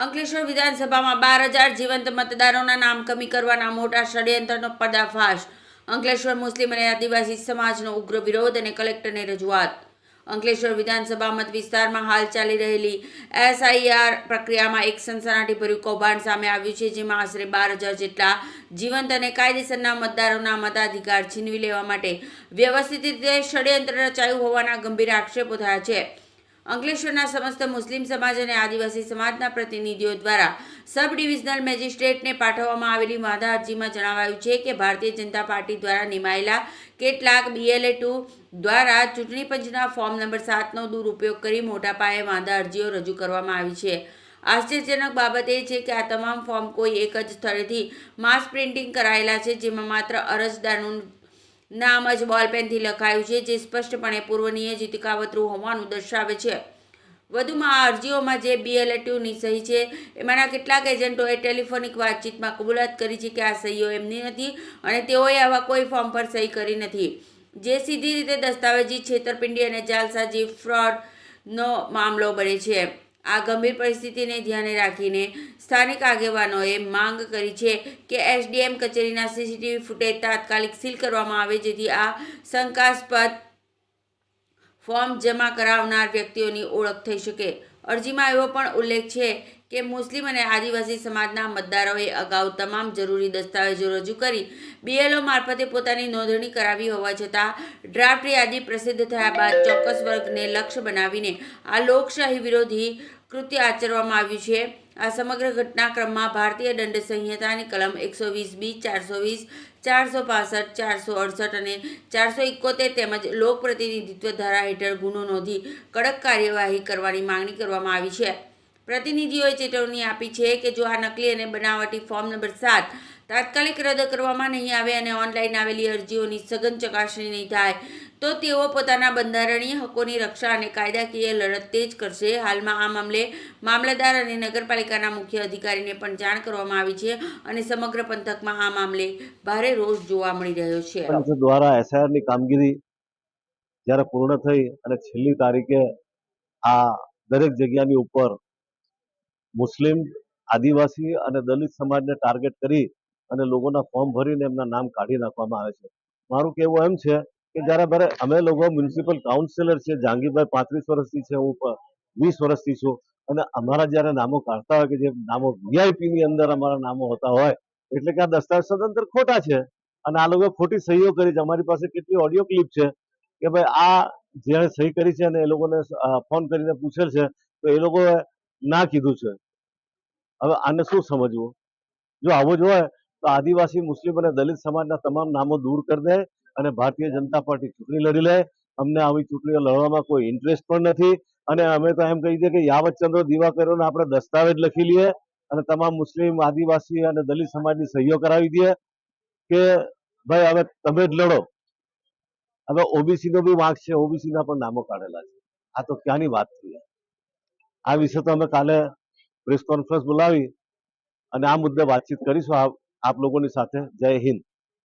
અંકલેશ્વર વિધાનસભામાં બાર હજાર જીવંત મતદારોના નામ કમી કરવાના મોટા ષડયંત્રનો પર્દાફાશ અંકલેશ્વર મુસ્લિમ અને આદિવાસી સમાજનો ઉગ્ર વિરોધ અને કલેક્ટરને રજૂઆત. અંકલેશ્વર વિધાનસભા મત વિસ્તારમાં હાલ ચાલી રહેલી એસઆઈઆર પ્રક્રિયામાં એક સનસનાટીભર્યું કૌભાંડ સામે આવ્યું છે, જેમાં આશરે બાર હજાર જેટલા જીવંત અને કાયદેસરના મતદારોના મતાધિકાર છીનવી લેવા માટે વ્યવસ્થિત રીતે ષડયંત્ર રચાયું હોવાના ગંભીર આક્ષેપો થયા છે. અંકલેશ્વરના સમસ્ત મુસ્લિમ સમાજ અને આદિવાસી સમાજના પ્રતિનિધિઓ દ્વારા સબ ડિવિઝનલ મેજિસ્ટ્રેટને પાઠવવામાં આવેલી વાંધા અરજીમાં જણાવાયું છે કે ભારતીય જનતા પાર્ટી દ્વારા નિમાયેલા કેટલાક બીએલએ ટુ દ્વારા ચૂંટણી પંચના ફોર્મ નંબર સાતનો દુરુપયોગ કરી મોટા પાયે વાંધા અરજીઓ રજૂ કરવામાં આવી છે. આશ્ચર્યજનક બાબત એ છે કે આ તમામ ફોર્મ કોઈ એક જ સ્થળેથી માસ પ્રિન્ટિંગ કરાયેલા છે, જેમાં માત્ર અરજદારનું નામ જ બોલપેનથી લખાયું છે, જે સ્પષ્ટપણે પૂર્વ નિયોજિત કાવતરું હોવાનું દર્શાવે છે. વધુમાં આ અરજીઓમાં જે બીએલએટીયુની સહી છે, એમાંના કેટલાક એજન્ટોએ ટેલિફોનિક વાતચીતમાં કબૂલાત કરી છે કે આ સહીઓ એમની નથી અને તેઓએ આવા કોઈ ફોર્મ પર સહી કરી નથી. જે સીધી રીતે દસ્તાવેજી છેતરપિંડી અને જાલસાજી ફ્રોડનો મામલો બને છે. આ ગંભીર પરિસ્થિતિને ધ્યાને રાખીને સ્થાનિક આગેવાનોએ માંગ કરી છે કે એસડીએમ કચેરીના સીસીટીવી ફૂટેજ તાત્કાલિક સીલ કરવામાં આવે, જેથી આ શંકાસ્પદ ફોર્મ જમા કરાવનાર વ્યક્તિઓની ઓળખ થઈ શકે. અરજીમાં એવો પણ ઉલ્લેખ છે કે મુસ્લિમ અને આદિવાસી સમાજના મતદારોએ અગાઉ તમામ જરૂરી દસ્તાવેજો રજૂ કરી બીએલઓ મારફતે પોતાની નોંધણી કરાવી હોવા છતાં ડ્રાફ્ટ યાદી પ્રસિદ્ધ થયા બાદ ચોક્કસ વર્ગને લક્ષ્ય બનાવીને આ લોકશાહી વિરોધી કૃત્ય આચરવામાં આવ્યું છે. આ સમગ્ર ઘટનાક્રમમાં ભારતીય દંડ સંહિતાની કલમ એકસો વીસ બી, ચારસો વીસ, ચારસો પાસઠ, ચારસો અડસઠ અને ચારસો એકોતેર તેમજ લોક પ્રતિનિધિત્વ ધારા હેઠળ ગુનો નોંધી કડક કાર્યવાહી કરવાની માંગણી કરવામાં આવી છે. પ્રતિનિધિઓએ ચેતવણી આપી છે કે જો આ નકલી અને બનાવટી ફોર્મ નંબર સાત તાત્કાલિક રદ કરવામાં નહીં આવે અને ઓનલાઈન આવેલી અરજીઓની સઘન ચકાસણી નહીં થાય, તો તેઓ પોતાના બંધારણીય હકોની રક્ષા અને કાયદાકીય લડત તેજ કરશે. હાલમાં આ મામલે મામલતદાર અને નગરપાલિકાના મુખ્ય અધિકારીને પણ જાણ કરવામાં આવી છે અને સમગ્ર પંથકમાં આ મામલે ભારે રોષ જોવા મળી રહ્યો છે. દ્વારા એસઆઈઆરની કામગીરી જ્યારે પૂર્ણ થઈ અને છેલ્લી તારીખે આ દરેક જગ્યાની ઉપર મુસ્લિમ આદિવાસી અને દલિત સમાજને ટાર્ગેટ કરી અને લોકોના ફોર્મ ભરીને એમના નામ કાઢી નાખવામાં આવે છે. મારું કહેવું એમ છે કે જ્યારે bare અમે લોકો મ્યુનિસિપલ કાઉન્સિલર છે જાંગીભાઈ પાંત્રીસ વર્ષથી છે, હું વીસ વર્ષથી છું અને અમારા જ્યારે નામો કાઢતા હોય કે જે નામો વીઆઈપી ની અંદર અમારા નામો હોતા હોય, એટલે કે આ દસ્તાવેજ સ્વતંત્ર ખોટા છે અને આ લોકો ખોટી સહીઓ કરી છે. અમારી પાસે કેટલી ઓડિયો ક્લિપ છે કે ભાઈ આ જેણે સહી કરી છે અને એ લોકોને ફોન કરીને પૂછેલ છે, તો એ લોકોએ ના કીધું છે. હવે આને શું સમજવું? જો આવું જ હોય તો આદિવાસી, મુસ્લિમ અને દલિત સમાજના તમામ નામો દૂર કરી દે અને ભારતીય જનતા પાર્ટી ચૂંટણી લડી લે. અમને આવી ચૂંટણીઓ લડવામાં કોઈ ઇન્ટરેસ્ટ પણ નથી અને અમે તો એમ કહી દઈએ કે યાવતચંદ્ર દિવાકરોને આપણે દસ્તાવેજ લખી લઈએ અને તમામ મુસ્લિમ, આદિવાસી અને દલિત સમાજની સહીઓ કરાવી દઈએ કે ભાઈ હવે તમે જ લડો. હવે ઓબીસી નો બી વાંક છે ઓબીસી ના પણ નામો કાઢેલા છે. આ તો ક્યાંની વાત થઈ? આ વિશે તો અમે કાલે પ્રેસ કોન્ફરન્સ બોલાવી અને આ મુદ્દે વાતચીત કરીશું આપ લોકોની સાથે. જય હિન્દ.